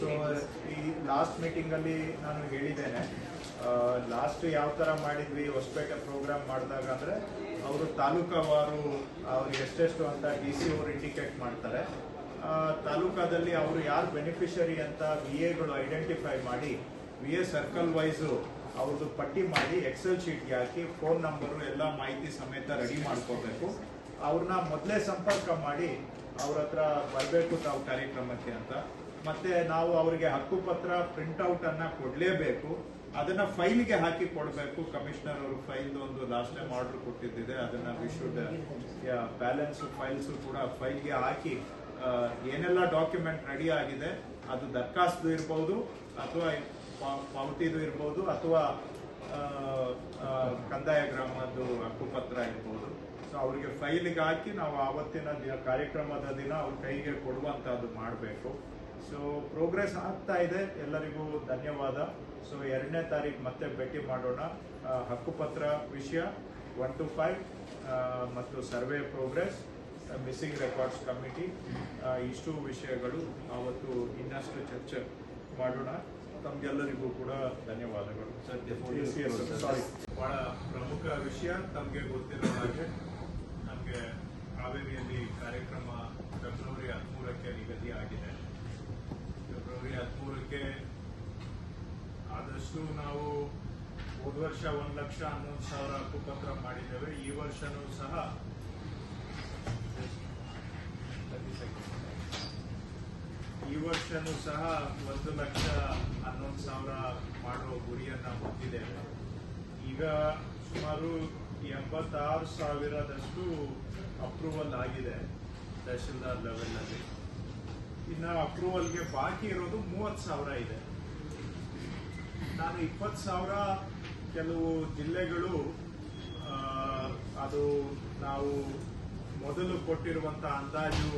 So ಈ last ಮೀಟಿಂಗಲ್ಲಿ ನಾನು ಹೇಳಿದ್ದೇನೆ ಲಾಸ್ಟ್ ಯಾವ ಥರ ಮಾಡಿದ್ವಿ, ಹೊಸಪೇಟೆ ಪ್ರೋಗ್ರಾಮ್ ಮಾಡಿದಾಗ ಅಂದರೆ ಅವರು ತಾಲೂಕವಾರು, ಅವ್ರು ಎಷ್ಟೆಷ್ಟು ಅಂತ ಡಿ ಸಿ ಅವರು ಇಂಡಿಕೇಟ್ ಮಾಡ್ತಾರೆ. ತಾಲೂಕಾದಲ್ಲಿ ಅವರು ಯಾರು ಬೆನಿಫಿಷರಿ ಅಂತ ವಿ ಎಗಳು ಐಡೆಂಟಿಫೈ ಮಾಡಿ ವಿ ಎ ಸರ್ಕಲ್ ವೈಸು ಅವ್ರದ್ದು ಪಟ್ಟಿ ಮಾಡಿ ಎಕ್ಸೆಲ್ ಶೀಟ್ಗೆ ಹಾಕಿ ಫೋನ್ ನಂಬರು ಎಲ್ಲ ಮಾಹಿತಿ ಸಮೇತ ರೆಡಿ ಮಾಡ್ಕೋಬೇಕು. ಅವ್ರನ್ನ ಮೊದಲೇ ಸಂಪರ್ಕ ಮಾಡಿ, ಅವ್ರ ಹತ್ರ ಬರಬೇಕು ತಾವು ಕಾರ್ಯಕ್ರಮಕ್ಕೆ ಅಂತ. ಮತ್ತೆ ನಾವು ಅವರಿಗೆ ಹಕ್ಕುಪತ್ರ ಪ್ರಿಂಟ್ಔಟ್ ಅನ್ನ ಕೊಡ್ಲೇಬೇಕು. ಅದನ್ನ ಫೈಲ್ಗೆ ಹಾಕಿ ಕೊಡಬೇಕು. ಕಮಿಷನರ್ ಅವರು ಫೈಲ್ ಒಂದು ಲಾಸ್ಟ್ ಟೈಮ್ ಆರ್ಡರ್ ಕೊಟ್ಟಿದ್ದಿದೆ. ಅದನ್ನ ವಿಶುಡ್ ಬ್ಯಾಲೆನ್ಸ್ ಫೈಲ್ಸ್ ಕೂಡ ಫೈಲ್ಗೆ ಹಾಕಿ ಏನೆಲ್ಲ ಡಾಕ್ಯುಮೆಂಟ್ ರೆಡಿ ಆಗಿದೆ, ಅದು ದರ್ಖಾಸ್ತು ಇರ್ಬೋದು, ಅಥವಾ ಪಾವತಿದು ಇರ್ಬೋದು, ಅಥವಾ ಕಂದಾಯ ಗ್ರಾಮದ್ದು ಹಕ್ಕುಪತ್ರ ಇರ್ಬೋದು. ಸೊ ಅವರಿಗೆ ಫೈಲಿಗೆ ಹಾಕಿ ನಾವು ಆವತ್ತಿನ ದಿನ ಕಾರ್ಯಕ್ರಮದ ದಿನ ಅವ್ರ ಕೈಗೆ ಕೊಡುವಂತಹದ್ದು ಮಾಡಬೇಕು. ಸೊ ಪ್ರೋಗ್ರೆಸ್ ಆಗ್ತಾ ಇದೆ. ಎಲ್ಲರಿಗೂ ಧನ್ಯವಾದ. ಸೊ ಎರಡನೇ ತಾರೀಕು ಮತ್ತೆ ಭೇಟಿ ಮಾಡೋಣ. ಹಕ್ಕುಪತ್ರ ವಿಷಯ ಒನ್ ಟು ಫೈವ್ ಮತ್ತು survey progress missing records committee ಇಷ್ಟು ವಿಷಯಗಳು ಅವತ್ತು ಇನ್ನಷ್ಟು ಚರ್ಚೆ ಮಾಡೋಣ. ತಮ್ಗೆಲ್ಲರಿಗೂ ಕೂಡ ಧನ್ಯವಾದಗಳು. ಸಾರಿ ಬಹಳ ಪ್ರಮುಖ ವಿಷಯ ತಮಗೆ ಗೊತ್ತಿರೋ ಹಾಗೆ ನಮಗೆ ಹಾವೇರಿಯಲ್ಲಿ ಕಾರ್ಯಕ್ರಮ ಫೆಬ್ರವರಿ ಹದಿಮೂರಕ್ಕೆ ನಿಗದಿ ಆಗಿದೆ ಫೆಬ್ರವರಿ ಹದಿಮೂರಕ್ಕೆ ಆದಷ್ಟು ನಾವು ಹೋದ ವರ್ಷ ಒಂದು ಲಕ್ಷ ಹನ್ನೊಂದು ಸಾವಿರ ಹಕ್ಕುಪತ್ರ ಮಾಡಿದ್ದೇವೆ. ಈ ವರ್ಷನೂ ಸಹ ಈ ವರ್ಷನೂ ಸಹ ಒಂದು ಲಕ್ಷ ಹನ್ನೊಂದು ಸಾವಿರ ಮಾಡುವ ಗುರಿಯನ್ನ ಹೊಂದಿದ್ದೇವೆ. ಈಗ ಸುಮಾರು ಎಂಬತ್ತಾರು ಸಾವಿರದಷ್ಟು ಅಪ್ರೂವಲ್ ಆಗಿದೆ ತಹಶೀಲ್ದಾರ್ ಲೆವೆಲ್ ಅಲ್ಲಿ. ಇನ್ನು ಅಪ್ರೂವಲ್ಗೆ ಬಾಕಿ ಇರೋದು ಮೂವತ್ತು ಸಾವಿರ ಇದೆ. ನಾನು ಇಪ್ಪತ್ತು ಸಾವಿರ ಕೆಲವು ಜಿಲ್ಲೆಗಳು ಅದು ನಾವು ಮೊದಲು ಕೊಟ್ಟಿರುವಂತ ಅಂದಾಜು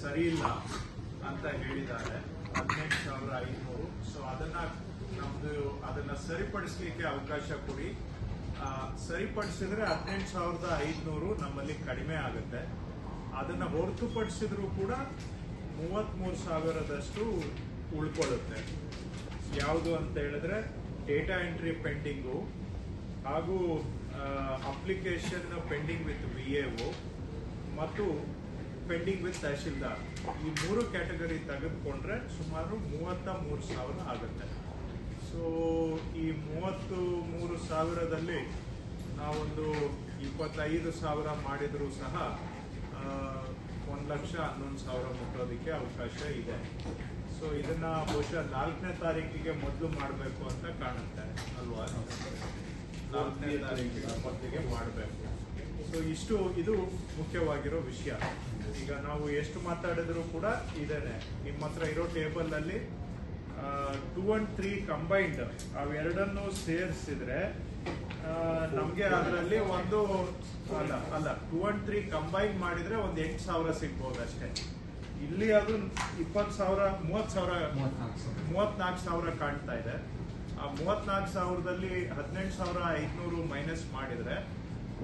ಸರಿ ಇಲ್ಲ ಅಂತ ಹೇಳಿದ್ದಾರೆ. ಹದಿನೆಂಟು ಸಾವಿರ ಐನೂರು. ಸೊ ಅದನ್ನ ನಮ್ದು ಅದನ್ನ ಸರಿಪಡಿಸಲಿಕ್ಕೆ ಅವಕಾಶ ಕೊಡಿ. ಸರಿಪಡಿಸಿದ್ರೆ ಹದಿನೆಂಟು ಸಾವಿರದ ಐದುನೂರು ನಮ್ಮಲ್ಲಿ ಕಡಿಮೆ ಆಗುತ್ತೆ. ಅದನ್ನ ಹೊರತುಪಡಿಸಿದ್ರು ಕೂಡ ಮೂವತ್ತ್ಮೂರು ಸಾವಿರದಷ್ಟು ಉಳ್ಕೊಳ್ಳುತ್ತೆ. ಯಾವುದು ಅಂತ ಹೇಳಿದ್ರೆ ಡೇಟಾ ಎಂಟ್ರಿ ಪೆಂಡಿಂಗು ಹಾಗೂ ಅಪ್ಲಿಕೇಶನ್ ಪೆಂಡಿಂಗ್ ವಿತ್ ವಿ ಮತ್ತು ಪೆಂಡಿಂಗ್ ವಿತ್ ತಹಶೀಲ್ದಾರ್. ಈ ಮೂರು ಕ್ಯಾಟಗರಿ ತೆಗೆದುಕೊಂಡ್ರೆ ಸುಮಾರು ಮೂವತ್ತ ಮೂರು ಸಾವಿರ ಆಗುತ್ತೆ. ಸೊ, ಈ ಮೂವತ್ತು ಮೂರು ಸಾವಿರದಲ್ಲಿ ನಾವೊಂದು ಇಪ್ಪತ್ತೈದು ಸಾವಿರ ಮಾಡಿದರೂ ಸಹ ಒಂದು ಲಕ್ಷ ಹನ್ನೊಂದು ಸಾವಿರ ಮುಟ್ಟೋದಕ್ಕೆ ಅವಕಾಶ ಇದೆ. ಸೊ ಇದನ್ನ ಬಹುಶಃ ನಾಲ್ಕನೇ ತಾರೀಕಿಗೆ ಮೊದಲು ಮಾಡಬೇಕು ಅಂತ ಕಾಣುತ್ತೆ. ಅಲ್ವಾ? ನಾಲ್ಕನೇ ತಾರೀಕಿಗೆ ಮೊದಲಿಗೆ ಮಾಡಬೇಕು. ಸೊ ಇಷ್ಟು ಇದು ಮುಖ್ಯವಾಗಿರೋ ವಿಷಯ. ಈಗ ನಾವು ಎಷ್ಟು ಮಾತಾಡಿದ್ರು ಕೂಡ ಇದೇನೆ. ನಿಮ್ಮ ಹತ್ರ ಇರೋ ಟೇಬಲ್ ಅಲ್ಲಿ ಟೂ ಅಂಡ್ ತ್ರೀ ಕಂಬೈನ್ಡ್ ಅವೆರಡನ್ನು ಸೇರಿಸಿದ್ರೆ ನಮ್ಗೆ ಅದರಲ್ಲಿ ಒಂದು ಅಲ್ಲ ಅಲ್ಲ ಟೂ ಅಂಡ್ ತ್ರೀ ಕಂಬೈನ್ ಮಾಡಿದ್ರೆ ಒಂದು ಎಂಟು ಸಾವಿರ ಸಿಗ್ಬೋದು ಅಷ್ಟೇ. ಇಲ್ಲಿ ಅದು ಇಪ್ಪತ್ತು ಸಾವಿರ ಮೂವತ್ತು ಸಾವಿರ ಮೂವತ್ನಾಲ್ಕು ಸಾವಿರ. ಕಾಣ್ತಾ ಇದೆ. ಆ ಮೂವತ್ನಾಲ್ಕು ಸಾವಿರದಲ್ಲಿ ಹದಿನೆಂಟು ಸಾವಿರ ಐದ್ನೂರು ಮೈನಸ್ ಮಾಡಿದ್ರೆ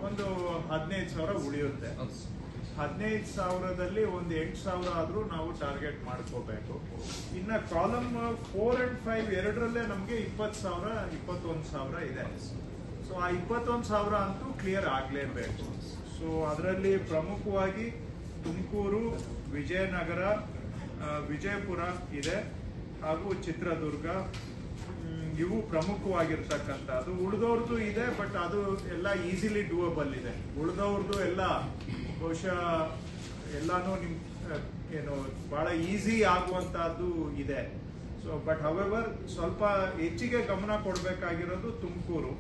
ಒಂದು ಹದಿನೈದು ಸಾವಿರ ಉಳಿಯುತ್ತೆ. ಹದಿನೈದು ಸಾವಿರದಲ್ಲಿ ಒಂದು ಎಂಟು ಸಾವಿರ ಆದರೂ ನಾವು ಟಾರ್ಗೆಟ್ ಮಾಡ್ಕೋಬೇಕು. ಇನ್ನು ಕಾಲಮ್ ಫೋರ್ ಆ್ಯಂಡ್ ಫೈವ್ ಎರಡರಲ್ಲೇ ನಮಗೆ ಇಪ್ಪತ್ತು ಸಾವಿರ, ಇಪ್ಪತ್ತೊಂದು ಸಾವಿರ ಇದೆ. ಸೊ ಆ ಇಪ್ಪತ್ತೊಂದು ಸಾವಿರ ಅಂತೂ ಕ್ಲಿಯರ್ ಆಗಲೇಬೇಕು. ಸೊ ಅದರಲ್ಲಿ ಪ್ರಮುಖವಾಗಿ ತುಮಕೂರು, ವಿಜಯನಗರ ವಿಜಯಪುರ ಇದೆ. ಹಾಗೂ ಚಿತ್ರದುರ್ಗ. ಇವು ಪ್ರಮುಖವಾಗಿರ್ತಕ್ಕಂಥದ್ದು. ಉಳಿದವ್ರದ್ದು ಇದೆ, ಬಟ್ ಅದು ಎಲ್ಲ ಈಸಿಲಿ ಡೂವಬಲ್ ಇದೆ. ಉಳಿದವ್ರದ್ದು ಎಲ್ಲ ಬಹುಶಃ ಎಲ್ಲಾನು ನಿಮ್ ಏನು, ಬಹಳ ಈಸಿ ಆಗುವಂತಹದ್ದು ಇದೆ. ಸೊ ಬಟ್ ಹವೆವರ್ ಸ್ವಲ್ಪ ಹೆಚ್ಚಿಗೆ ಗಮನ ಕೊಡಬೇಕಾಗಿರೋದು ತುಮಕೂರು.